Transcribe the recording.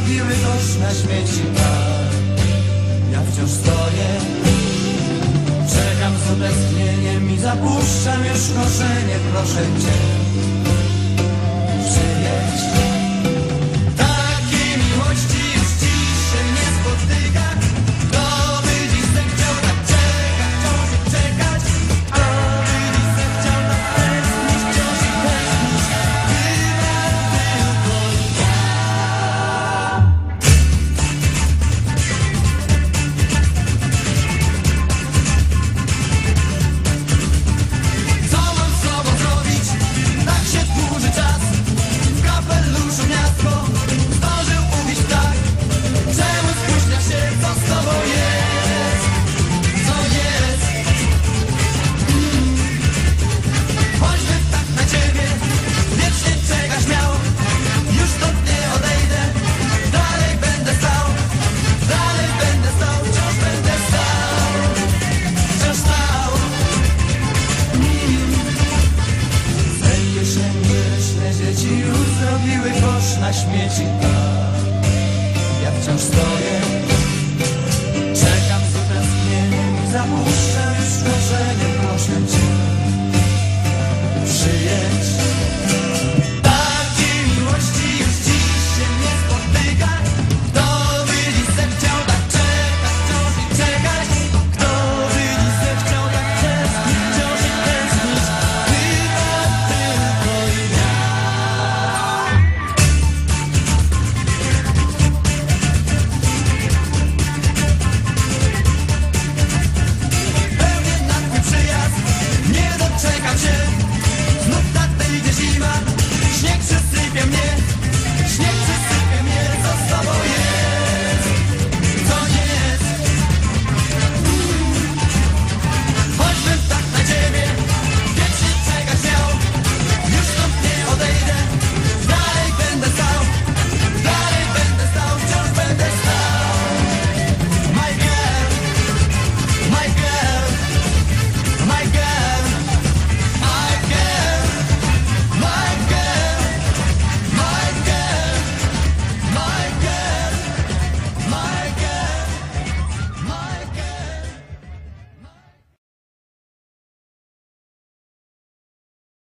robiły dość na śmieci par tak. Ja wciąż stoję. Czekam z odetchnieniem i zapuszczam już koszenie, proszę Cię. dzieci już zrobiły kosz na śmieci. Ja wciąż stoję.